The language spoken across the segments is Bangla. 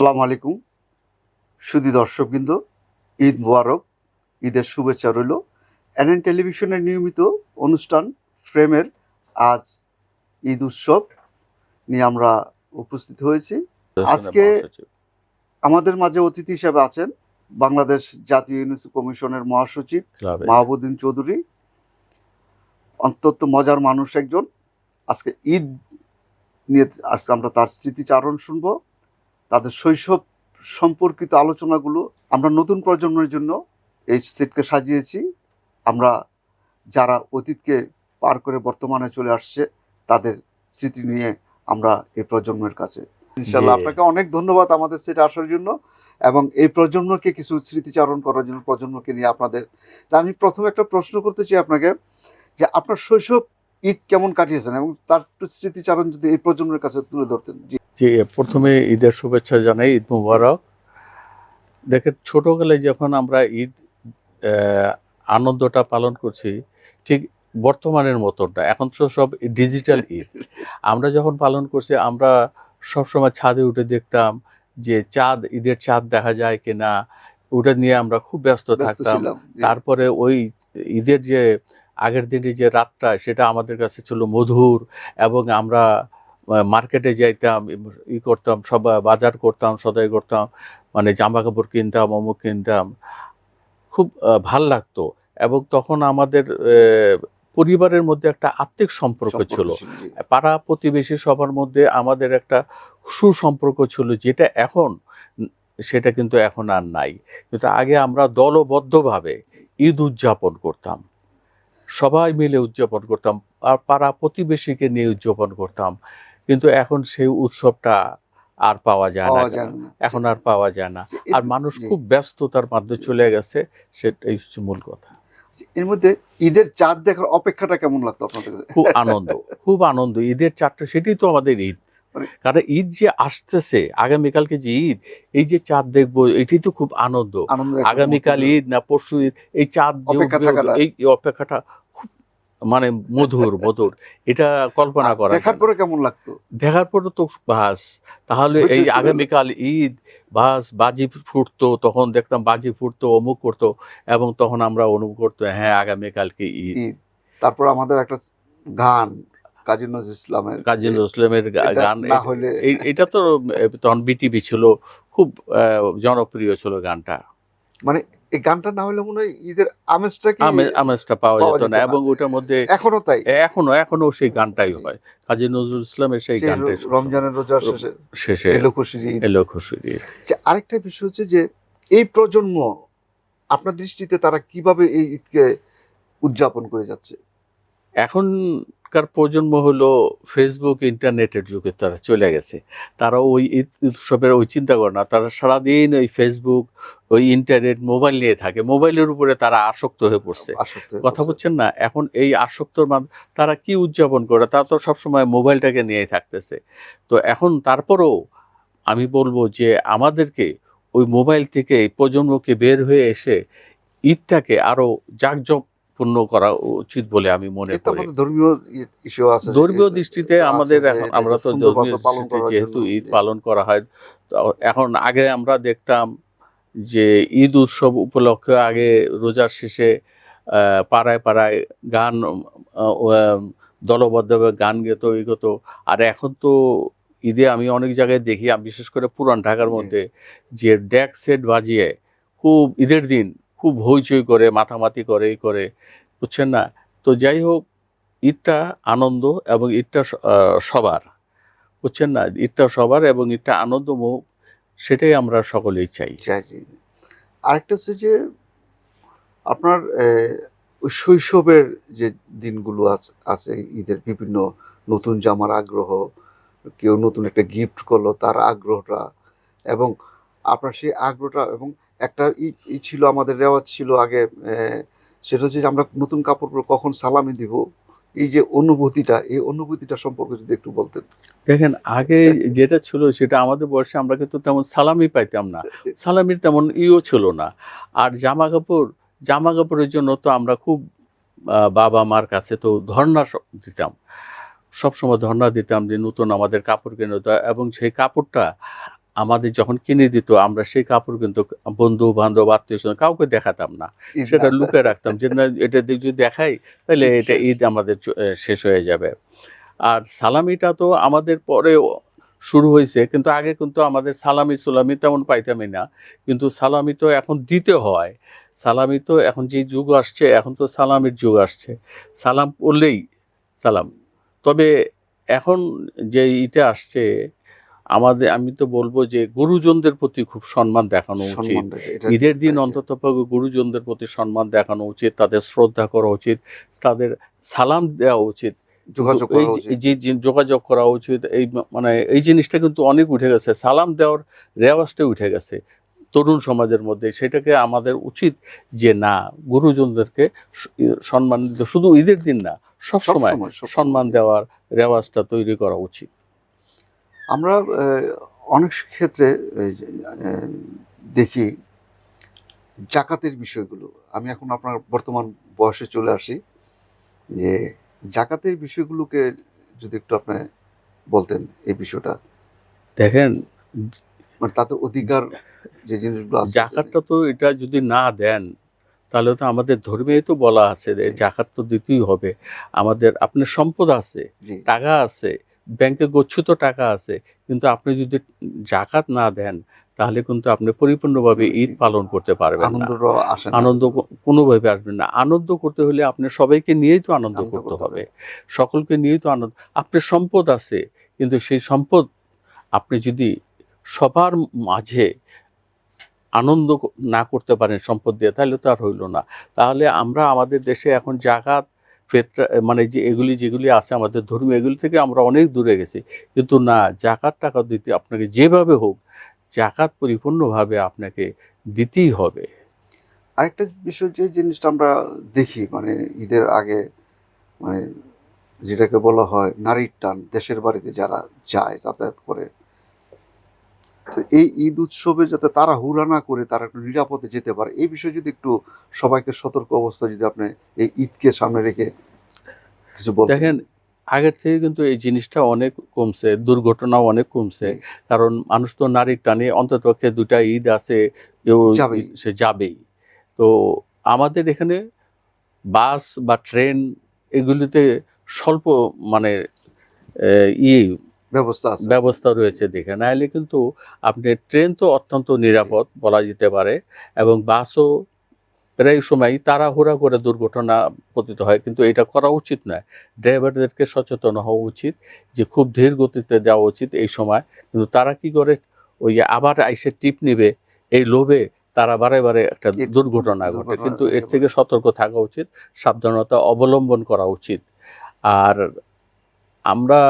আসসালামু আলাইকুম। সুদী দর্শকবৃন্দ ঈদ মুবারক ঈদের শুভেচ্ছা রইল। এনএন টেলিভিশনের নিয়মিত অনুষ্ঠান ফ্রেমের আজ ঈদ উৎসব নিয়ে আমরা উপস্থিত হয়েছি। আজকে- আমাদের মাঝে অতিথি হিসেবে আছেন বাংলাদেশ জাতীয় ইউনেস্কো কমিশনের মহাসচিব মাহবুদ্দিন চৌধুরী। অন্তত মজার মানুষ একজন। আজকে ঈদ নিয়ে আজকে আমরা তার স্মৃতিচারণ শুনব। তাদের শৈশব সম্পর্কিত আলোচনাগুলো আমরা নতুন প্রজন্মের জন্য এই সেটকে সাজিয়েছি। আমরা যারা অতীতকে পার করে বর্তমানে চলে আসছে তাদের স্মৃতি নিয়ে আমরা এই প্রজন্মের কাছে। ইনশাল্লাহ আপনাকে অনেক ধন্যবাদ আমাদের সেটে আসার জন্য এবং এই প্রজন্মকে কিছু স্মৃতিচারণ করার জন্য প্রজন্মকে নিয়ে আপনাদের। তা আমি প্রথমে একটা প্রশ্ন করতে চাই আপনাকে যে আপনার শৈশব ঈদ কেমন কাটিয়েছেন এবং তার একটু স্মৃতিচারণ যদি এই প্রজন্মের কাছে তুলে ধরতেন। যে প্রথমে ঈদের শুভেচ্ছা জানাই ঈদ মুবারক। দেখেন ছোটোবেলায় যখন আমরা ঈদ আনন্দটা পালন করছি ঠিক বর্তমানের মতনটা এখন তো সব ডিজিটাল ঈদ। আমরা যখন পালন করছি আমরা সবসময় ছাদে উঠে দেখতাম যে চাঁদ ঈদের চাঁদ দেখা যায় কিনা ওটা নিয়ে আমরা খুব ব্যস্ত থাকতাম। তারপরে ওই ঈদের যে আগের দিনের যে রাতটা সেটা আমাদের কাছে ছিল মধুর এবং আমরা মার্কেটে যাইতাম ই করতাম সব বাজার করতাম সদাই করতাম মানে জামা কাপড় কিনতাম অমুক কিনতাম। খুব ভালো লাগতো এবং তখন আমাদের পরিবারের মধ্যে একটা আত্মিক সম্পর্ক ছিল, পাড়া প্রতিবেশী সবার মধ্যে আমাদের একটা সুসম্পর্ক ছিল যেটা এখন সেটা কিন্তু এখন আর নাই। কিন্তু আগে আমরা দলবদ্ধভাবে ঈদ উদযাপন করতাম। সবাই মিলে উদযাপন করতাম আর পাড়া প্রতিবেশীকে নিয়ে উদযাপন করতাম। কিন্তু এখন সেই উৎসবটা আর পাওয়া যায় না। এখন আর পাওয়া যায় না। আর মানুষ খুব ব্যস্ততার মাধ্যমে চলে গেছে সেটাই হচ্ছে মূল কথা। এর মধ্যে ঈদের চাঁদ দেখার অপেক্ষাটা কেমন লাগতো আপনাদের খুব আনন্দ খুব আনন্দ। ঈদের চাঁদটা সেটাই তো আমাদের ঈদ। মানে- কারণ ঈদ যে আসতেছে আগামীকালকে যে ঈদ এই যে চাঁদ দেখব এটি তো খুব আনন্দ। আগামীকাল ঈদ না পরশু ঈদ এই চাঁদ যে। এই অপেক্ষাটা মানে মধুর মধুর। এটা কল্পনা করা দেখার পরে কেমন লাগতো? দেখার পরে তো বাস তাহলে এই আগামীকাল ঈদ বাস বাজি ফুটতো তখন দেখতাম বাজি ফুটতো অমুক করতো এবং তখন আমরা অনুভব করতো হ্যাঁ আগামীকালকে ঈদ। তারপর আমাদের একটা গান কাজী নজরুল ইসলামের কাজী নজরুল ইসলামের এটা গান না হলে এই- এটা তো তখন বিটিভি ছিল খুব জনপ্রিয় ছিল গানটা। মানে এই গানটা না হলে মনে হয় ঈদের আমেজটা কি আমে- আমেজটা পাওয়া যেত না। এবং ওটার মধ্যে এখনও তাই। এখনও এখনও সেই গানটাই। হয়। কাজী নজরুল ইসলামের সেই গানটাই রমজানের রোজার শেষে শেষে এলো খুশি এলো খুশি আরেকটা বিষয় হচ্ছে যে এই প্রজন্ম আপনার দৃষ্টিতে তারা কীভাবে এই ঈদকে উদযাপন করে যাচ্ছে? এখনকার প্রজন্ম হলো ফেসবুক ইন্টারনেটের যুগে তারা চলে গেছে। তারা ওই ঈদ উৎসবের ওই চিন্তা করে না তারা সারাদিন ওই ফেসবুক ওই ইন্টারনেট মোবাইল নিয়ে থাকে। মোবাইলের উপরে তারা আসক্ত হয়ে পড়ছে। কথা বলছেন না? এখন এই আসক্তর মাধ্যমে তারা কি উদযাপন করে? তারা তো সবসময় মোবাইলটাকে নিয়েই থাকতেছে। তো এখন তারপরেও আমি বলব যে আমাদেরকে ওই মোবাইল থেকে প্রজন্মকে বের হয়ে এসে ঈদটাকে আরও জাঁকজমপূর্ণ করা উচিত বলে আমি মনে করি। ধর্মীয় দৃষ্টিতে আমাদের এখন আমরা তো ধর্মীয় দৃষ্টিতে যেহেতু ঈদ পালন করা হয় এখন আগে আমরা দেখতাম যে ঈদ উৎসব উপলক্ষে আগে রোজার শেষে পাড়ায় পাড়ায় গান দলবদ্ধভাবে গান গেত এই গেত। আর এখন তো ঈদে আমি অনেক জায়গায় দেখি বিশেষ করে পুরান ঢাকার মধ্যে যে ডেক সেট বাজিয়ে খুব ঈদের দিন খুব হইচই করে মাথামাতি করে এই করে, বুঝছেন না? তো যাই হোক ঈদটা আনন্দ এবং ঈদটা সবার, বুঝছেন না? ঈদটা সবার এবং ঈদটা আনন্দমুখ, সেটাই আমরা সকলেই চাই। আরেকটা হচ্ছে যে, আপনার শৈশবের যে দিনগুলো আছে ঈদের বিভিন্ন নতুন জামার আগ্রহ, কেউ নতুন একটা গিফট করল তার আগ্রহটা এবং আপনার সেই আগ্রহটা এবং একটা ই ছিল, আমাদের রেওয়াজ ছিল আগে সেটা হচ্ছে যে আমরা নতুন কাপড় পরে কখন সালামি দিব? এই যে অনুভূতিটা, এই অনুভূতিটা সম্পর্কে যদি একটু বলতেন। দেখেন, আগে যেটা ছিল সেটা আমাদের বয়সে আমরা কিন্তু তেমন সালামি পাইতাম না। সালামির তেমন ইও ছিল না। আর জামা কাপড়, জামা কাপড়ের জন্য তো আমরা খুব বাবা মার কাছে তো ধর্ণা দিতাম। সবসময় ধর্ণা দিতাম যে, নতুন আমাদের কাপড় কিনে এবং সেই কাপড়টা আমাদের যখন কিনে দিত আমরা সেই কাপড় কিন্তু বন্ধু বান্ধব আত্মীয় স্বজন কাউকে দেখাতাম না। সেটা না- লুকে রাখতাম যে না এটা যদি দেখাই তাহলে এটা ঈদ আমাদের শেষ হয়ে যাবে। আর সালামিটা তো আমাদের পরে শুরু হয়েছে কিন্তু আগে কিন্তু আমাদের সালামি সুলামি তেমন পাইতামই না। কিন্তু সালামি তো এখন দিতে হয়। সালামি তো এখন যে যুগ আসছে এখন তো সালামির যুগ আসছে। সালাম করলেই সালাম। তবে এখন যে ইটা আসছে আমাদের আমি তো বলব যে গুরুজনদের প্রতি খুব সম্মান দেখানো উচিত। ঈদের দিন অন্তত গুরুজনদের প্রতি সম্মান দেখানো উচিত তাদের শ্রদ্ধা করা উচিত তাদের সালাম দেওয়া উচিত। যোগাযোগ যে- যোগাযোগ করা উচিত এই মানে এই জিনিসটা কিন্তু অনেক উঠে গেছে। সালাম দেওয়ার রেওয়াজটা উঠে গেছে তরুণ সমাজের মধ্যে। সেটাকে আমাদের উচিত যে না গুরুজনদেরকে সম্মান শুধু ঈদের দিন না সবসময়। সম্মান দেওয়ার রেওয়াজটা তৈরি করা উচিত। আমরা অনেক ক্ষেত্রে দেখি জাকাতের বিষয়গুলো। আমি এখন আপনার বর্তমান বয়সে চলে আসি যে জাকাতের বিষয়গুলোকে যদি একটু আপনি বলতেন এই বিষয়টা। দেখেন মানে তাদের অধিকার যে জিনিসগুলো জাকাতটা তো এটা যদি না দেন তাহলে তো আমাদের ধর্মেই তো বলা আছে যে জাকাত তো দিতেই হবে। আমাদের আপনার সম্পদ আছে টাকা আছে ব্যাংকে গচ্ছিত টাকা আছে কিন্তু আপনি যদি জাকাত না দেন তাহলে কিন্তু আপনি পরিপূর্ণভাবে ঈদ পালন করতে পারবেন আসে আনন্দ কোনোভাবে আসবেন না। আনন্দ করতে হলে আপনি সবাইকে নিয়েই তো আনন্দ আনন্দ করতে করতে হবে। সকলকে নিয়েই তো আনন্দ। আপনার সম্পদ আছে কিন্তু সেই সম্পদ আপনি যদি সবার মাঝে আনন্দ না করতে পারেন সম্পদ দিয়ে তাহলে তো আর হইল না। তাহলে আমরা আমাদের দেশে এখন জাকাত ফেতরা মানে যে এগুলি, যেগুলি আছে আমাদের ধর্মীয়, এগুলি থেকে আমরা অনেক দূরে গেছি। কিন্তু না, জাকাত টাকা দিতে আপনাকে যেভাবে হোক, জাকাত পরিপূর্ণভাবে আপনাকে দিতেই হবে। আরেকটা বিষয় যে জিনিসটা আমরা দেখি মানে ঈদের আগে মানে যেটাকে বলা হয় নারীর টান, দেশের বাড়িতে যারা যায়, যাতায়াত করে তো এই ঈদ উৎসবে যাতে তারা হুরা না করে তারা একটু নিরাপদে যেতে পারে এই বিষয়ে যদি একটু সবাইকে সতর্ক অবস্থা যদি আপনি এই ঈদকে সামনে রেখে কিছু বলতেন। দেখেন আগের থেকে কিন্তু এই জিনিসটা অনেক কমছে দুর্ঘটনাও অনেক কমছে। কারণ মানুষ তো নারীর টানে অন্ততপক্ষে দুটা ঈদ আছে কেউ সে যাবেই। তো আমাদের এখানে বাস বা ট্রেন এগুলিতে স্বল্প মানে ই ব্যবস্থা আছে। ব্যবস্থা রয়েছে দেখে। নাহলে কিন্তু আপনি ট্রেন তো অত্যন্ত নিরাপদ বলা যেতে পারে এবং বাসও প্রায় সময় তাড়াহুড়া করে দুর্ঘটনা পতিত হয় কিন্তু এটা করা উচিত নয়। ড্রাইভারদেরকে সচেতন হওয়া উচিত যে খুব ধীর গতিতে যাওয়া উচিত এই সময়। কিন্তু তারা কি করে? ওই আবার আইসে টিপ নেবে এই লোভে তারা বারে বারে একটা দুর্ঘটনা ঘটে। কিন্তু এর থেকে সতর্ক থাকা উচিত সাবধানতা অবলম্বন করা উচিত। আর আমরা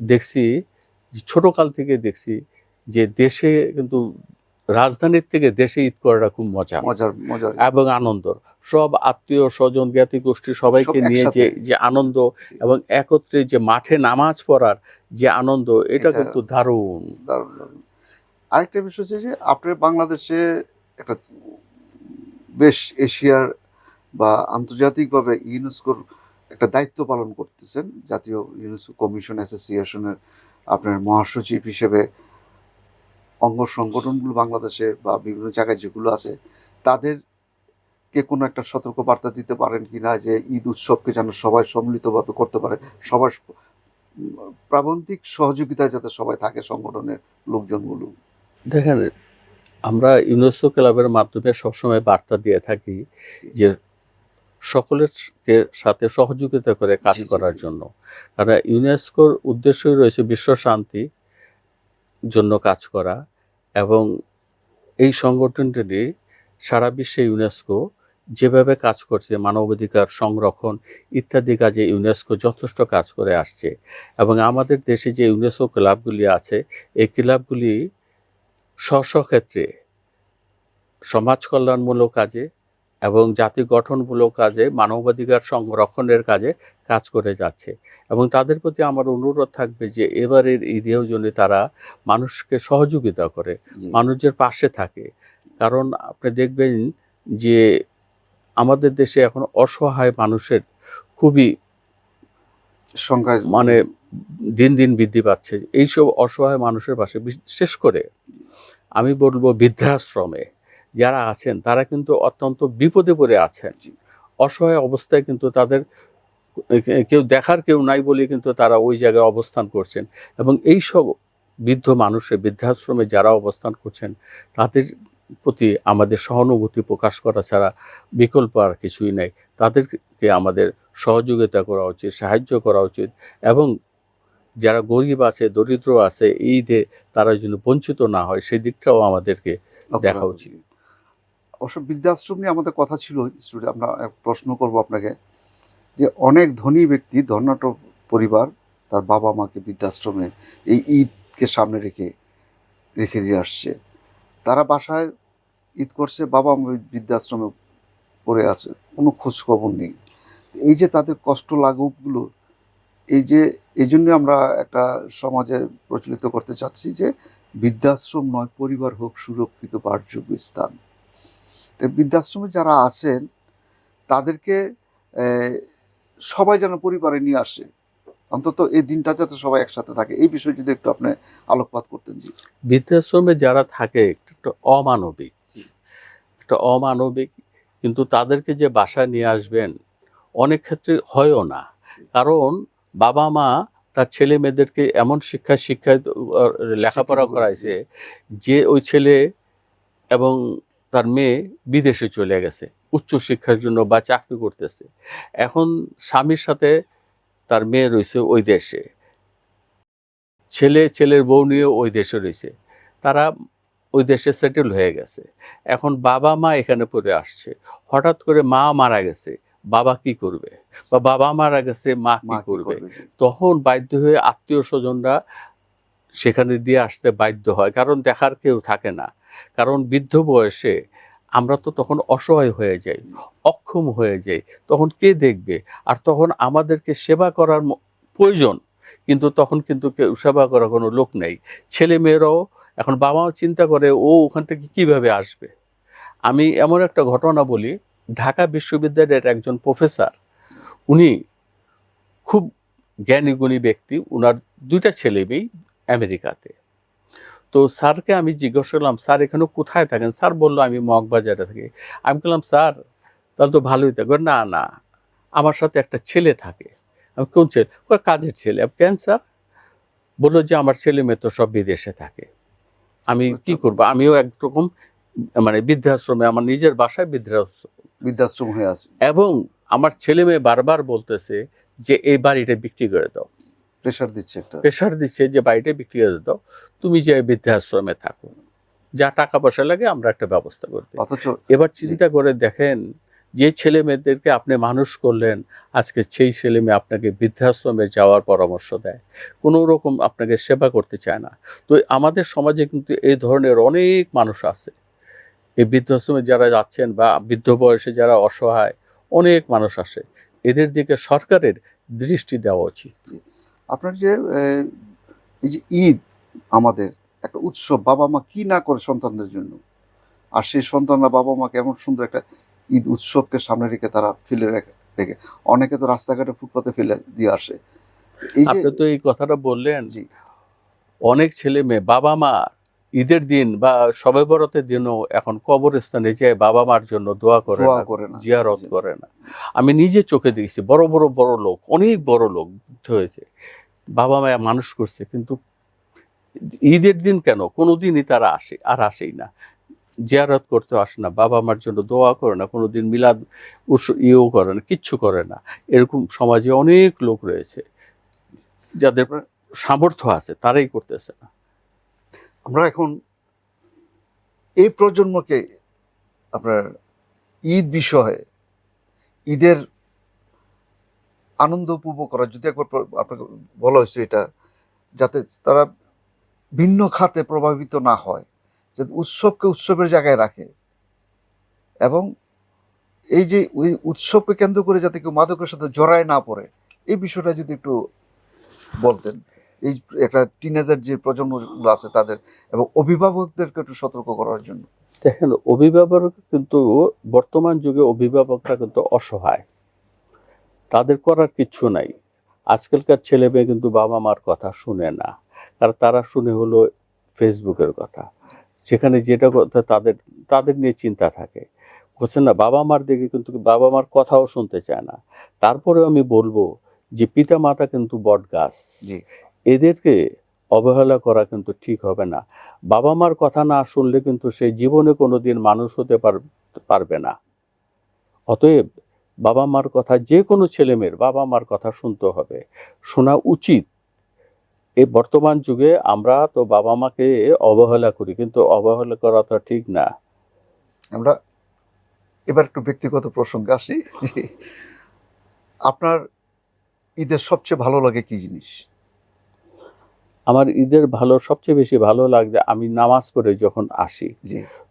দেখছি ছোটকাল থেকে দেখছি যে দেশে কিন্তু রাজধানীর থেকে দেশে ঈদ করাটা খুব মজা মজার মজার। এবং আনন্দ। সব আত্মীয় স্বজন জ্ঞাতি গোষ্ঠী সবাইকে নিয়ে যে যে আনন্দ এবং একত্রে যে মাঠে নামাজ পড়ার যে আনন্দ এটা কিন্তু দারুণ দারুণ। আরেকটা বিষয় হচ্ছে যে আপনার বাংলাদেশে একটা বেশ এশিয়ার বা আন্তর্জাতিকভাবে ইউনেস্কোর একটা দায়িত্ব পালন করতেছেন জাতীয় ইউনেস্কো কমিশন অ্যাসোসিয়েশনের আপনার মহাসচিব হিসেবে অঙ্গ সংগঠনগুলো বাংলাদেশে বা বিভিন্ন জায়গায় যেগুলো আছে, তাদেরকে কোনো একটা সতর্ক বার্তা দিতে পারেন কি না যে ঈদ উৎসবকে যেন সবাই সম্মিলিতভাবে করতে পারে? সবার প্রাবন্ধিক সহযোগিতায় যাতে সবাই থাকে সংগঠনের লোকজনগুলো। দেখেন, আমরা ইউনেস্কো ক্লাবের মাধ্যমে সবসময় বার্তা দিয়ে থাকি যে সকলের সাথে সহযোগিতা করে কাজ করার জন্য। কারণ ইউনেস্কোর উদ্দেশ্যই রয়েছে বিশ্ব শান্তি জন্য কাজ করা এবং এই সংগঠনটি সারা বিশ্বে ইউনেস্কো যেভাবে কাজ করছে মানবাধিকার সংরক্ষণ ইত্যাদি কাজে ইউনেস্কো যথেষ্ট কাজ করে আসছে এবং আমাদের দেশে যে ইউনেস্কো ক্লাবগুলি আছে এই ক্লাবগুলি স্ব স্ব ক্ষেত্রে সমাজ কল্যাণমূলক কাজে এবং জাতি গঠনমূলক কাজে মানবাধিকার সংরক্ষণের কাজে কাজ করে যাচ্ছে। এবং তাদের প্রতি আমার অনুরোধ থাকবে যে এবারের ঈদেও জন্য তারা মানুষকে সহযোগিতা করে। মানুষের পাশে থাকে। কারণ আপনি দেখবেন যে আমাদের দেশে এখন অসহায় মানুষের খুবই সংখ্যা মানে দিন দিন বৃদ্ধি পাচ্ছে। এইসব অসহায় মানুষের পাশে বিশেষ করে আমি বলব বৃদ্ধাশ্রমে। যারা আছেন তারা কিন্তু অত্যন্ত বিপদে পড়ে আছেন। অসহায় অবস্থায় কিন্তু তাদের কেউ দেখার কেউ নাই বলে কিন্তু তারা ওই জায়গায় অবস্থান করছেন। এবং এই সব বৃদ্ধ মানুষের বৃদ্ধাশ্রমে যারা অবস্থান করছেন তাদের প্রতি আমাদের সহানুভূতি প্রকাশ করা ছাড়া বিকল্প আর কিছুই নেই। তাদেরকে আমাদের সহযোগিতা করা উচিত সাহায্য করা উচিত এবং যারা গরিব আছে দরিদ্র আছে এই ঈদে তারা যেন বঞ্চিত না হয় সেই দিকটাও আমাদেরকে দেখা উচিত। অবশ্য বৃদ্ধাশ্রম নিয়ে আমাদের কথা ছিল আমরা প্রশ্ন করব আপনাকে, যে অনেক ধনী ব্যক্তি ধর্নাঢ্য পরিবার, তার বাবা মাকে বৃদ্ধাশ্রমে এই ঈদকে সামনে রেখে রেখে দিয়ে আসছে। তারা বাসায় ঈদ করছে, বাবা মা বৃদ্ধাশ্রমে পড়ে আছে, কোনো খোঁজ খবর নেই। এই যে তাদের কষ্ট লাঘবগুলো, এই যে, এই জন্য আমরা একটা সমাজে প্রচলিত করতে চাচ্ছি যে, বৃদ্ধাশ্রম নয়, পরিবার হোক সুরক্ষিত, বাসযোগ্য স্থান। বৃদ্ধাশ্রমে যারা আছেন তাদেরকে সবাই যেন পরিবারে নিয়ে আসে। অন্তত এই দিনটা যাতে সবাই একসাথে থাকে। এই বিষয়ে যদি একটু আপনি আলোকপাত করতেন জি। বৃদ্ধাশ্রমে যারা থাকে একটু অমানবিক। একটা অমানবিক কিন্তু তাদেরকে যে বাসায় নিয়ে আসবেন অনেক ক্ষেত্রে হয়ও না। কারণ বাবা মা তার ছেলে মেয়েদেরকে এমন শিক্ষা শিক্ষায় লেখাপড়া করাইছে যে ওই ছেলে এবং তার মেয়ে বিদেশে চলে গেছে উচ্চ শিক্ষার জন্য বা চাকরি করতেছে। এখন স্বামীর সাথে তার মেয়ে রয়েছে ওই দেশে। ছেলে ছেলের বউ নিয়ে ওই দেশে রয়েছে। তারা ওই দেশে সেটেল হয়ে গেছে। এখন বাবা মা এখানে পড়ে আসছে। হঠাৎ করে মা মারা গেছে। বাবা কি করবে? বা বাবা মারা গেছে মা কি করবে? করবে? তখন বাধ্য হয়ে আত্মীয় স্বজনরা সেখানে দিয়ে আসতে বাধ্য হয়। কারণ দেখার কেউ থাকে না। কারণ বৃদ্ধ বয়সে আমরা তো তখন অসহায় হয়ে যাই, অক্ষম হয়ে যাই, তখন কে দেখবে? আর তখন আমাদেরকে সেবা করার প্রয়োজন। কিন্তু তখন কিন্তু কেউ সেবা করার কোনো লোক নেই। ছেলে মেয়েরাও এখন বাবা মা চিন্তা করে, ও ওখান থেকে কীভাবে আসবে? আমি এমন একটা ঘটনা বলি, ঢাকা বিশ্ববিদ্যালয়ের একজন প্রফেসর, উনি খুব জ্ঞানীগুণী ব্যক্তি ওনার দুইটা ছেলে মেয়ে আমেরিকাতে। তো স্যারকে আমি জিজ্ঞেস করলাম স্যার এখানে কোথায় থাকেন? স্যার বলল আমি মগবাজারে থাকি। আমি বললাম স্যার তাহলে তো ভালোই থাকবে না না আমার সাথে একটা ছেলে থাকে। আমি কোন ছেলে? কাজের ছেলে। কেন স্যার? বলল যে আমার ছেলে মেয়ে তো সব বিদেশে থাকে। আমি কি করব? আমিও একরকম মানে বৃদ্ধাশ্রমে আমার নিজের বাসায় বৃদ্ধাশ্রম। বৃদ্ধাশ্রম হয়ে আছে। এবং আমার ছেলে মেয়ে বারবার বলতেছে যে এই বাড়িটা বিক্রি করে দাও। প্রেশার দিচ্ছে একটা। প্রেশার দিচ্ছে যে বাড়িটা বিক্রি করে দাও। তুমি যে বৃদ্ধাশ্রমে থাকো যা টাকা পয়সা লাগে আমরা একটা ব্যবস্থা করে দিই। অথচ এবার চিন্তা করে দেখেন যে ছেলে মেয়েদেরকে আপনি মানুষ করলেন আজকে সেই ছেলে মেয়ে আপনাকে বৃদ্ধাশ্রমে যাওয়ার পরামর্শ দেয়। কোনো রকম আপনাকে সেবা করতে চায় না। তো আমাদের সমাজে কিন্তু এই ধরনের অনেক মানুষ আছে। এই বৃদ্ধাশ্রমে যারা যাচ্ছেন বা বৃদ্ধ বয়সে যারা অসহায় অনেক মানুষ আসে। এদের দিকে সরকারের দৃষ্টি দেওয়া উচিত। আপনার যে এই যে ঈদ আমাদের একটা উৎসব বাবা মা কি না করে সন্তানদের জন্য আর সেই সন্তানরা বাবা মাকে এমন সুন্দর একটা ঈদ উৎসবকে সামনে রেখে তারা ফেলে রেখে অনেকে তো রাস্তাঘাটে ফুটপাতে ফেলে দিয়ে আসে এই যে আপনি তো এই কথাটা বললেন জি। অনেক ছেলে মেয়ে বাবা মা ঈদের দিন বা সবে বরতের দিনও এখন কবরস্থানে যায় বাবা মার জন্য দোয়া করে দোয়া না, করে না। জিয়ারত করে না। আমি নিজে চোখে দেখেছি বড় বড় বড় লোক অনেক বড় লোক হয়েছে। বাবা মায়া মানুষ করছে কিন্তু ঈদের দিন কেন? কোনো দিনই তারা আসে আর আসেই না। জিয়ারত করতে আসে না বাবা মার জন্য দোয়া করে না কোনো দিন মিলাদ ইয়েও করে না কিচ্ছু করে না। এরকম সমাজে অনেক লোক রয়েছে যাদের সামর্থ্য আছে তারাই করতেছে না। আমরা এখন এই প্রজন্মকে আপনার ঈদ বিষয়ে, ঈদের আনন্দ উপভোগ করা যদি একবার আপনাকে বলা হয়েছে এটা, যাতে তারা ভিন্ন খাতে প্রভাবিত না হয়, যাতে উৎসবকে উৎসবের জায়গায় রাখে। এবং এই যে ওই উৎসবকে কেন্দ্র করে যাতে কেউ মাদকের সাথে জড়ায় না পড়ে, এই বিষয়টা যদি একটু বলতেন। এই একটা টিনেজার যে প্রজন্মগুলো আছে তাদের এবং অভিভাবকদেরকে একটু সতর্ক করার জন্য। দেখেন অভিভাবক কিন্তু বর্তমান যুগে অভিভাবকরা কিন্তু অসহায়। তাদের করার কিচ্ছু নাই। আজকালকার ছেলে মেয়ে কিন্তু বাবা মার কথা শুনে না। কারণ তারা শুনে হলো ফেসবুকের কথা। সেখানে যেটা কথা তাদের তাদের নিয়ে চিন্তা থাকে। বলছেন না বাবা মার দিকে কিন্তু বাবা মার কথাও শুনতে চায় না। তারপরেও আমি বলব যে পিতা মাতা কিন্তু বট গাছ এদেরকে অবহেলা করা কিন্তু ঠিক হবে না। বাবা মার কথা না শুনলে কিন্তু সে জীবনে কোনো দিন মানুষ হতে পার- পারবে না। অতএব বাবা মার কথা, যে কোনো ছেলেমেয়ের বাবা মার কথা শুনতে হবে। শোনা উচিত। এই বর্তমান যুগে আমরা তো বাবা মাকে অবহেলা করি, কিন্তু অবহেলা করা তো ঠিক না। আমরা এবার একটু ব্যক্তিগত প্রসঙ্গে আসি। আপনার ঈদের সবচেয়ে ভালো লাগে কি জিনিস? আমার ঈদের ভালো সবচেয়ে বেশি ভালো লাগছে আমি নামাজ পড়ে যখন আসি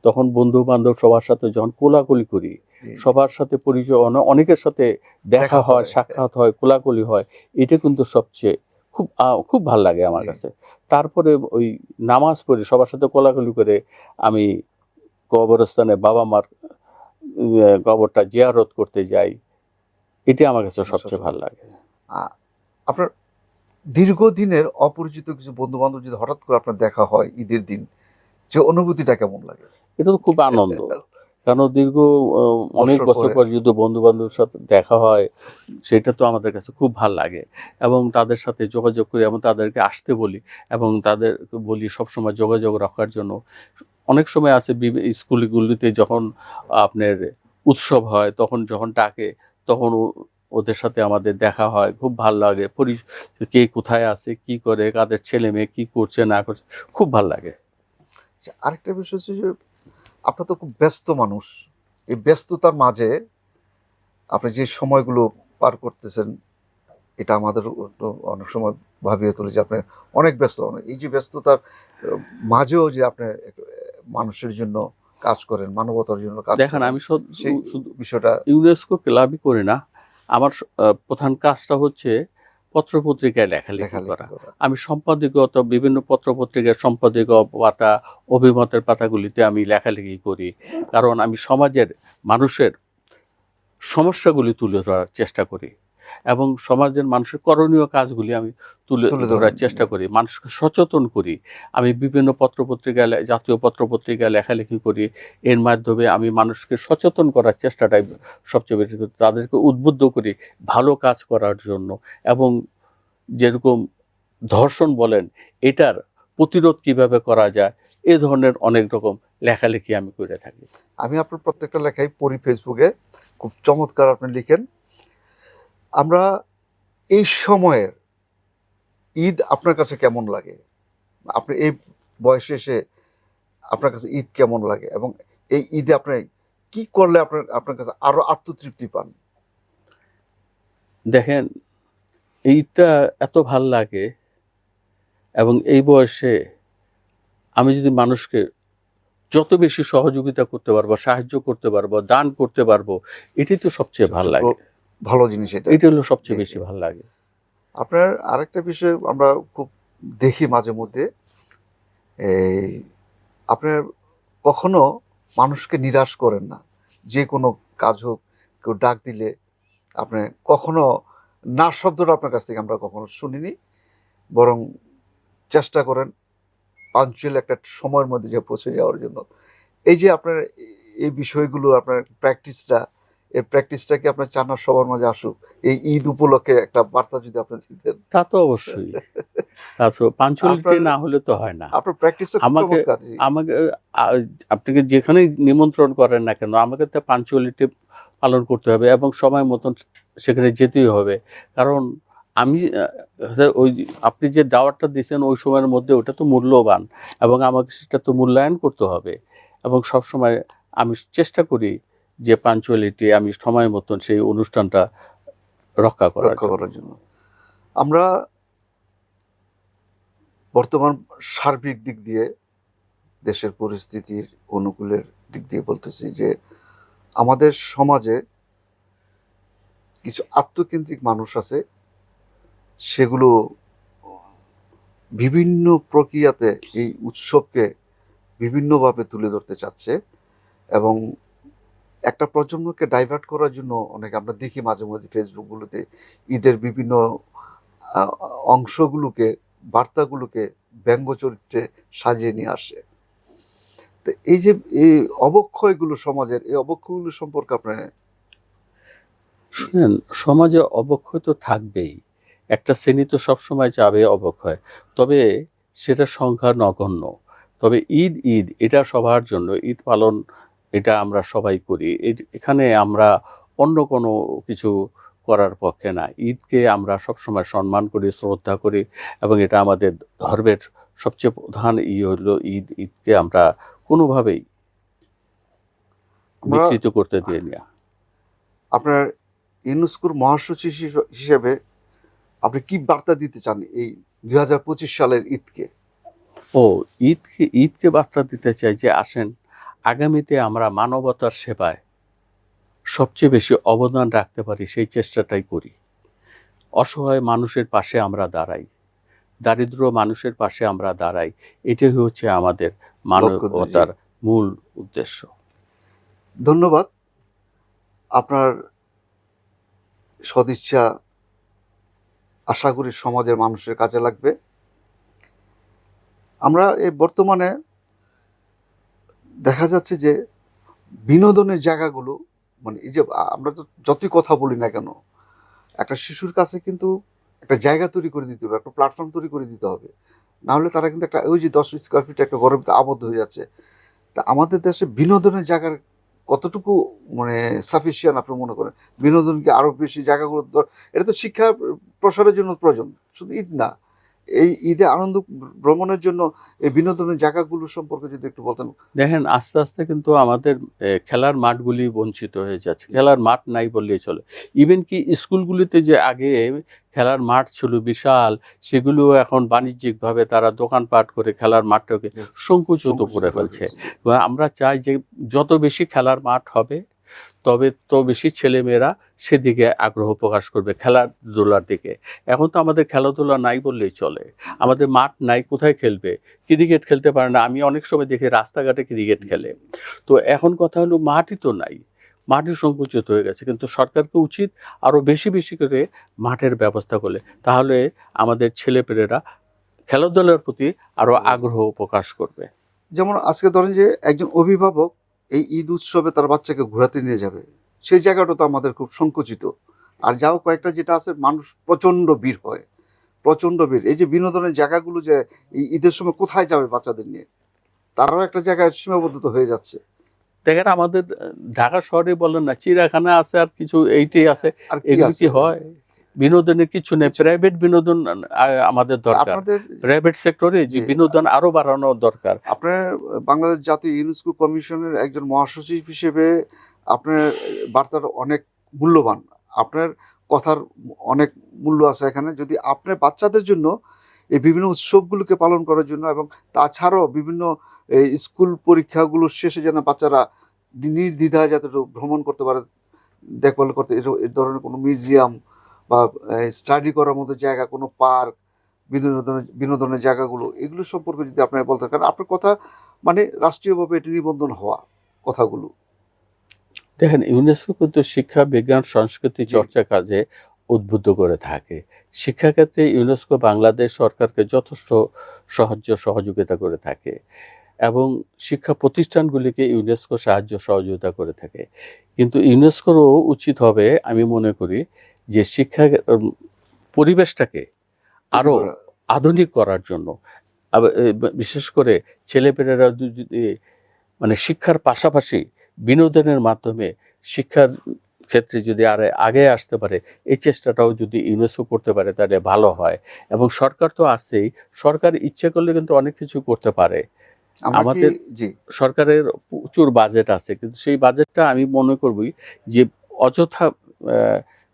তখন বন্ধু বান্ধব সবার সাথে যখন কোলাকুলি করি সবার সাথে পরিচয় অনেকের সাথে দেখা হয় হয়। সাক্ষাৎ হয় কোলাকুলি হয় এটা কিন্তু সবচেয়ে খুব খুব ভালো লাগে আমার কাছে। তারপরে ওই নামাজ পড়ে সবার সাথে কোলাকুলি করে আমি কবরস্থানে বাবা মার কবরটা জিয়ারত করতে যাই এটা আমার কাছে সবচেয়ে সবচেয়ে ভালো লাগে। আপনার দীর্ঘদিনের অপরিচিত কিছু বন্ধু বান্ধব যদি হঠাৎ করে আপনার দেখা হয় ঈদের দিন যে অনুভূতিটা কেমন লাগে? এটা তো খুব আনন্দ। কারণ দীর্ঘ অনেক বছর পর। যদি বন্ধু বান্ধবের সাথে দেখা হয় সেটা তো আমাদের কাছে খুব ভালো লাগে। এবং তাদের সাথে যোগাযোগ করি এবং তাদেরকে আসতে বলি এবং তাদেরকে বলি সবসময় যোগাযোগ রাখার জন্য। অনেক সময় আছে স্কুলগুলিতে যখন আপনার উৎসব হয় তখন যখন ডাকে তখন ওদের সাথে আমাদের দেখা হয় খুব ভালো লাগে। পরি কে কোথায় আছে কি করে কাদের ছেলে মেয়ে কি করছে না করছে খুব ভালো লাগে। আচ্ছা, আরেকটা বিষয় হচ্ছে যে আপনার তো খুব ব্যস্ত মানুষ। এই ব্যস্ততার মাঝে আপনি যে সময়গুলো পার করতেছেন এটা আমাদের অনেক সময় ভাবিয়ে তোলে যে আপনি অনেক ব্যস্ত। এই যে ব্যস্ততার মাঝেও যে আপনি মানুষের জন্য কাজ করেন মানবতার জন্য কাজ দেখেন আমি শুধু বিষয়টা ইউনেস্কো ক্লাবই করি না। আমার প্রধান কাজটা হচ্ছে পত্রপত্রিকায় লেখালেখি করা। আমি সম্পাদকীয়ত বিভিন্ন পত্রপত্রিকার সম্পাদক পাতা অভিমতের পাতাগুলিতে আমি লেখালেখি করি। কারণ আমি সমাজের মানুষের সমস্যাগুলি তুলে ধরার চেষ্টা করি। এবং সমাজের মানুষের করণীয় কাজগুলি আমি তুলে তুলে ধরার চেষ্টা করি মানুষকে সচেতন করি। আমি বিভিন্ন পত্রপত্রিকা জাতীয় পত্রপত্রিকা লেখালেখি করি। এর মাধ্যমে আমি মানুষকে সচেতন করার চেষ্টাটাই সবচেয়ে বেশি করি তাদেরকে উদ্বুদ্ধ করি ভালো কাজ করার জন্য। এবং যেরকম ধর্ষণ বলেন এটার প্রতিরোধ কীভাবে করা যায় এ ধরনের অনেক রকম লেখালেখি আমি করে থাকি। আমি আপনার প্রত্যেকটা লেখাই পড়ি ফেসবুকে খুব চমৎকার আপনি লিখেন। আমরা এই সময়ের ঈদ আপনার কাছে কেমন লাগে? আপনি এই বয়সে এসে আপনার কাছে ঈদ কেমন লাগে? এবং এই ঈদে আপনি কি করলে আপনার আপনার কাছে আরও আত্মতৃপ্তি পান? দেখেন ঈদটা এত ভালো লাগে এবং এই বয়সে আমি যদি মানুষকে যত বেশি সহযোগিতা করতে পারব সাহায্য করতে পারব দান করতে পারব এটাই তো সবচেয়ে ভালো লাগে। ভালো জিনিস এটা। এটা হলো সবচেয়ে বেশি ভালো লাগে। আপনার আরেকটা বিষয় আমরা খুব দেখি মাঝে মধ্যে এই আপনার কখনো মানুষকে নিরাশ করেন না। যে কোনো কাজ হোক কেউ ডাক দিলে আপনি কখনো না শব্দটা আপনার কাছ থেকে আমরা কখনো শুনিনি বরং চেষ্টা করেন পাঞ্চুয়াল একটা সময়ের মধ্যে যে পৌঁছে যাওয়ার জন্য। এই যে আপনার এই বিষয়গুলো আপনার প্র্যাকটিসটা এই প্র্যাকটিসটা কি আপনার চান না সবার মাঝে আসুক? এই ঈদ উপলক্ষে একটা বার্তা যদি আপনি দিতেন। তা তো অবশ্যই। তা তো পাঞ্চুয়ালিটি আপনার- না হলে তো হয় না। আপনার প্র্যাকটিস আমাকে- আমাকে আপনাকে যেখানেই নিমন্ত্রণ করেন না কেন আমাকে তো পাঞ্চুয়ালিটি পালন করতে হবে এবং সময় মতন সেখানে যেতেই হবে। কারণ আমি ওই আপনি যে দাওয়াতটা দিয়েছেন ওই সময়ের মধ্যে ওটা তো মূল্যবান এবং আমাকে সেটা তো মূল্যায়ন করতে হবে। এবং সব সময় আমি চেষ্টা করি যে পাঞ্চুয়ালিটি আমি সময় মতন সেই অনুষ্ঠানটা রক্ষা করার করার জন্য। আমরা বর্তমান সার্বিক দিক দিয়ে দেশের পরিস্থিতির অনুকূলের দিক দিয়ে বলতেছি যে আমাদের সমাজে কিছু আত্মকেন্দ্রিক মানুষ আছে সেগুলো বিভিন্ন প্রক্রিয়াতে এই উৎসবকে বিভিন্নভাবে তুলে ধরতে চাচ্ছে এবং একটা প্রজন্মকে ডাইভার্ট করার জন্য অনেক আমরা দেখি মাঝে মধ্যে ফেসবুকগুলোতে ঈদের বিভিন্ন অংশগুলোকে, বার্তাগুলোকে ব্যঙ্গ চরিত্রে সাজিয়ে নিয়ে আসে। তো এই যে, এই অবক্ষয়গুলো সমাজের, এই অবক্ষয়গুলো সম্পর্কে আপনার শুনেন, সমাজে অবক্ষয় তো থাকবেই। একটা শ্রেণি তো সবসময় যাবে অবক্ষয়। তবে সেটা সংখ্যা নগণ্য। তবে ঈদ ঈদ, এটা সবার জন্য। ঈদ পালন এটা আমরা সবাই করি। এখানে আমরা অন্য কোনো কিছু করার পক্ষে না। ঈদকে আমরা সবসময় সম্মান করি শ্রদ্ধা করি এবং এটা আমাদের ধর্মের সবচেয়ে প্রধান ই হলো ঈদ। ঈদকে আমরা কোনোভাবেই বিকৃত করতে দিই না। আপনার ইউনেস্কোর মহাসচিব হিসেবে- হিসেবে আপনি কি বার্তা দিতে চান এই দুই হাজার পঁচিশ সালের ঈদকে? ও ঈদকে ঈদকে বার্তা দিতে চাই যে আসেন। আগামীতে আমরা মানবতার সেবায় সবচেয়ে বেশি অবদান রাখতে পারি সেই চেষ্টাটাই করি। অসহায় মানুষের পাশে আমরা দাঁড়াই দারিদ্র মানুষের পাশে আমরা দাঁড়াই এটাই হচ্ছে আমাদের মানবতার মূল উদ্দেশ্য। ধন্যবাদ। আপনার সদিচ্ছা আশা করি সমাজের মানুষের কাজে লাগবে। আমরা এই বর্তমানে দেখা যাচ্ছে যে বিনোদনের জায়গাগুলো মানে এই যে আমরা তো যতই কথা বলি না কেন, একটা শিশুর কাছে কিন্তু একটা জায়গা তৈরি করে দিতে হবে, একটা প্ল্যাটফর্ম তৈরি করে দিতে হবে। না হলে তারা কিন্তু একটা, ওই যে দশ স্কোয়ার ফিট একটা ঘরের আবদ্ধ হয়ে যাচ্ছে। তা আমাদের দেশে বিনোদনের জায়গার কতটুকু মানে সাফিসিয়ান আপনি মনে করেন? বিনোদনকে আরও বেশি জায়গাগুলো এটা তো শিক্ষা প্রসারের জন্য প্রয়োজন, শুধু ঈদ না। এই ঈদে আনন্দ ভ্রমণের জন্য এই বিনোদনের জায়গাগুলো সম্পর্কে যদি একটু বলতেন। দেখেন আস্তে আস্তে কিন্তু আমাদের খেলার মাঠগুলি বঞ্চিত হয়ে যাচ্ছে। খেলার মাঠ নাই বললেই চলে। ইভেন কি স্কুলগুলিতে যে আগে খেলার মাঠ ছিল বিশাল সেগুলো এখন বাণিজ্যিকভাবে তারা দোকানপাট করে খেলার মাঠটাকে সংকুচিত করে ফেলছে। আমরা চাই যে যত বেশি খেলার মাঠ হবে তবে তো বেশি ছেলেমেয়েরা সেদিকে আগ্রহ প্রকাশ করবে খেলাধুলার দিকে। এখন তো আমাদের খেলাধুলা নাই বললেই চলে। আমাদের মাঠ নাই, কোথায় খেলবে? ক্রিকেট খেলতে পারে না। আমি অনেক সময় দেখি রাস্তাঘাটে ক্রিকেট খেলে। তো এখন কথা হলো মাঠই তো নাই। মাটি সংকুচিত হয়ে গেছে। কিন্তু সরকারকে উচিত আরও বেশি বেশি করে মাঠের ব্যবস্থা করলে। তাহলে আমাদের ছেলেপেলেরা খেলাধুলার প্রতি আরও আগ্রহ প্রকাশ করবে। যেমন আজকে ধরেন যে একজন অভিভাবক এই ঈদ উৎসবে তার বাচ্চাকে ঘোরাতে নিয়ে যাবে। সেই জায়গাটা তো আমাদের খুব সংকুচিত। আর যাও কয়েকটা যেটা আছে মানুষ প্রচণ্ড ভিড় হয়। প্রচণ্ড ভিড়। এই যে বিনোদনের জায়গাগুলো যে এই ঈদের সময় কোথায় যাবে বাচ্চাদের নিয়ে? তারাও একটা জায়গায় সীমাবদ্ধতা হয়ে যাচ্ছে। দেখেন আমাদের ঢাকা শহরে বলেন না চিড়িয়াখানা আছে আর কিছু এইটাই আছে। আর এগুলো কি হয়? বিনোদনের কিছু নেই প্রাইভেট বিনোদন আমাদের দরকার। আপনাদের প্রাইভেট সেক্টরে যে বিনোদন আরও বাড়ানো দরকার। আপনার বাংলাদেশ জাতীয় ইউনেস্কো কমিশনের একজন মহাসচিব হিসেবে আপনার বার্তার অনেক মূল্যবান। আপনার কথার অনেক মূল্য আছে এখানে। যদি আপনার বাচ্চাদের জন্য এই বিভিন্ন উৎসবগুলোকে পালন করার জন্য এবং তাছাড়াও বিভিন্ন এই স্কুল পরীক্ষাগুলো শেষে যেন বাচ্চারা নির্দ্বিধায় যাতে ভ্রমণ করতে পারে দেখভাল করতে এর- ধরনের কোনো মিউজিয়াম বা স্টাডি করার মতো জায়গা কোনো পার্ক বিনোদনের বিনোদনের জায়গাগুলো এগুলো সম্পর্কে যদি আপনার বলতে কারণ আপনার কথা মানে রাষ্ট্রীয়ভাবে এটি নিবন্ধন হওয়া কথাগুলো। দেখেন ইউনেস্কো কিন্তু শিক্ষা বিজ্ঞান সংস্কৃতি। চর্চা কাজে উদ্বুদ্ধ করে থাকে। শিক্ষাক্ষেত্রে ইউনেস্কো বাংলাদেশ সরকারকে যথেষ্ট সাহায্য সহযোগিতা করে থাকে এবং শিক্ষা প্রতিষ্ঠানগুলিকে ইউনেস্কো সাহায্য সহযোগিতা করে থাকে। কিন্তু ইউনেস্কোরও উচিত হবে আমি মনে করি যে শিক্ষা পরিবেশটাকে আরও আধুনিক করার জন্য। বিশেষ করে ছেলেপেলেরা যদি মানে শিক্ষার পাশাপাশি বিনোদনের মাধ্যমে শিক্ষার ক্ষেত্রে যদি আর আগে আসতে পারে এই চেষ্টাটাও যদি ইউনেস্কো করতে পারে তাহলে ভালো হয়। এবং সরকার তো আছেই সরকার ইচ্ছে করলে কিন্তু অনেক কিছু করতে পারে। আমাদের- সরকারের প্রচুর বাজেট আছে কিন্তু সেই বাজেটটা আমি মনে করবই যে অযথা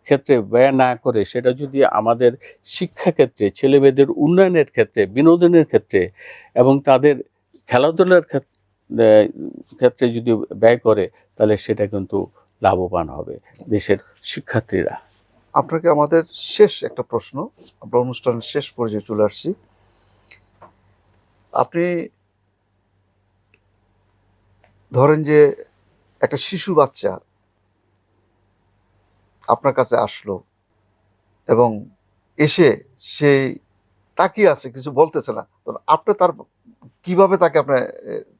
ক্ষেত্রে ব্যয় না করে, সেটা যদি আমাদের শিক্ষা ক্ষেত্রে ছেলেমেয়েদের উন্নয়নের ক্ষেত্রে, বিনোদনের ক্ষেত্রে এবং তাদের খেলাধুলার ক্ষেত- ক্ষেত্রে যদি ব্যয় করে, তাহলে সেটা কিন্তু লাভবান হবে দেশের শিক্ষার্থীরা। আপনাকে আমাদের শেষ একটা প্রশ্ন, আমরা অনুষ্ঠানের শেষ পর্যায়ে চলে আসছি। আপনি ধরেন যে একটা শিশু বাচ্চা আপনার কাছে আসলো এবং এসে সেই তাকিয়ে আছে কিছু বলতেছে না। তো আপনি তার কীভাবে তাকে আপনি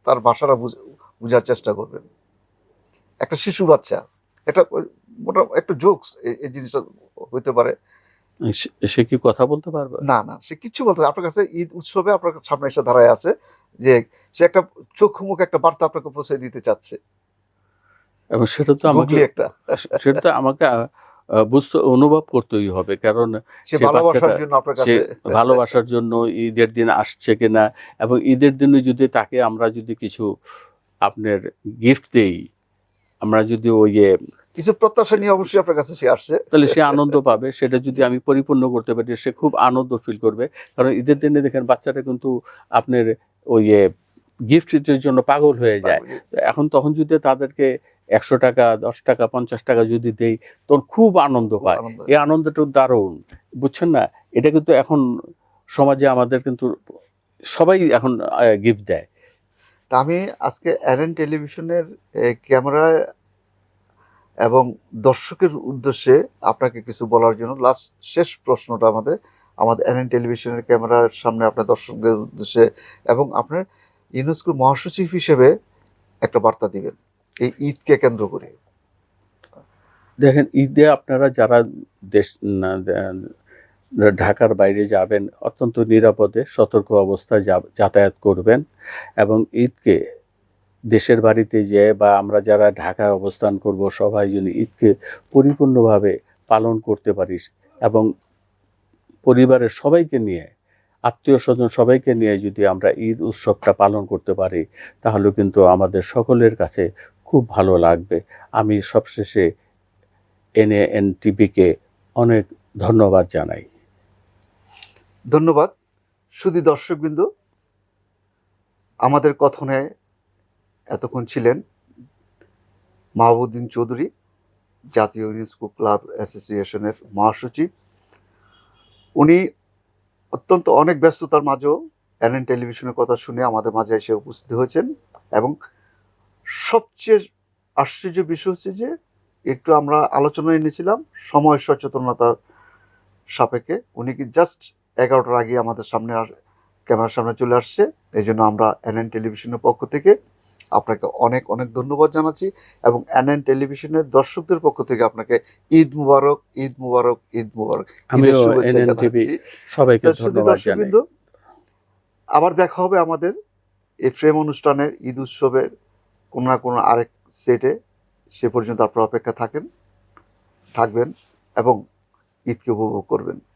তার ভাষাটা বুঝ- বোঝার চেষ্টা করবেন? একটা শিশু বাচ্চা এটা মোটা একটা জোকস এই জিনিসটা হইতে পারে। সে- সে কি কথা বলতে পারবে? না না সে কিচ্ছু বলতে আপনার কাছে ঈদ উৎসবে আপনার সামনে এসে দাঁড়ায় আছে যে সে একটা চোখ মুখ একটা বার্তা আপনাকে পৌঁছে দিতে চাচ্ছে। এবং সেটা তো আমাকে একটা। সেটা তো আমাকে বুঝতে অনুভব করতেই হবে। কারণ ভালোবাসার জন্য ঈদের দিন আসছে কিনা এবং ঈদের দিনে যদি তাকে আমরা যদি কিছু আপনার গিফট দেই আমরা যদি ওই কিছু প্রত্যাশা নিয়ে অবশ্যই আপনার কাছে সে আসছে। তাহলে সে আনন্দ পাবে। সেটা যদি আমি পরিপূর্ণ করতে পারি সে খুব আনন্দ ফিল করবে। কারণ ঈদের দিনে দেখেন বাচ্চাটা কিন্তু আপনার ওই গিফটের জন্য পাগল হয়ে যায়। এখন তখন যদি তাদেরকে একশো টাকা দশ টাকা পঞ্চাশ টাকা যদি দেই তখন খুব আনন্দ পায়। এই আনন্দটা দারুণ বুঝছেন না? এটা কিন্তু এখন সমাজে আমাদের কিন্তু সবাই এখন গিফট দেয়। তা আমি আজকে অ্যারেন টেলিভিশনের ক্যামেরা এবং দর্শকের উদ্দেশ্যে আপনাকে কিছু বলার জন্য লাস্ট শেষ প্রশ্নটা আমাদের আমাদের এনএন টেলিভিশনের ক্যামেরার সামনে আপনার দর্শকদের উদ্দেশ্যে এবং আপনার ইউনেস্কোর মহাসচিব হিসেবে একটা বার্তা দিবেন। এই ঈদকে কেন্দ্র করে। দেখেন, ঈদে আপনারা যারা দেশ ঢাকার বাইরে যাবেন, অত্যন্ত নিরাপদে সতর্ক অবস্থায় যাতায়াত করবেন এবং ঈদকে দেশের বাড়িতে যেয়ে বা আমরা যারা ঢাকায় অবস্থান করব, সবাই যেন ঈদকে পরিপূর্ণভাবে পালন করতে পারিস এবং পরিবারের সবাইকে নিয়ে, আত্মীয় স্বজন সবাইকে নিয়ে যদি আমরা ঈদ উৎসবটা পালন করতে পারি, তাহলে কিন্তু আমাদের সকলের কাছে খুব ভালো লাগবে। আমি সবশেষে এনএ এন টিভিকে অনেক ধন্যবাদ জানাই। ধন্যবাদ। শুধু দর্শকবৃন্দ, আমাদের কথনে এতক্ষণ ছিলেন মাহবুদ্দিন চৌধুরী, জাতীয় ইউনেস্কো ক্লাব অ্যাসোসিয়েশনের মহাসচিব। উনি অত্যন্ত অনেক ব্যস্ততার মাঝেও এনএন টেলিভিশনের কথা শুনে আমাদের মাঝে এসে উপস্থিত হয়েছেন এবং সবচেয়ে আশ্চর্য বিষয় হচ্ছে যে একটু আমরা আলোচনায় এনেছিলাম সময় সচেতনতার সাপেক্ষে। উনি কি জাস্ট এগারোটার আগে আমাদের সামনে আর ক্যামেরার সামনে চলে আসছে। এই জন্য আমরা এনএন টেলিভিশনের পক্ষ থেকে আপনাকে অনেক অনেক ধন্যবাদ জানাচ্ছি এবং এনএন টেলিভিশনের দর্শকদের পক্ষ থেকে আপনাকে ঈদ মুবারক ঈদ মুবারক ঈদ মুবারক। সবাইকে ধন্যবাদ আবার দেখা হবে আমাদের এই ফ্রেম অনুষ্ঠানের ঈদ উৎসবের কোনো না কোনো আরেক সেটে সে পর্যন্ত আপনারা অপেক্ষা থাকেন, থাকবেন এবং ঈদকে উপভোগ করবেন।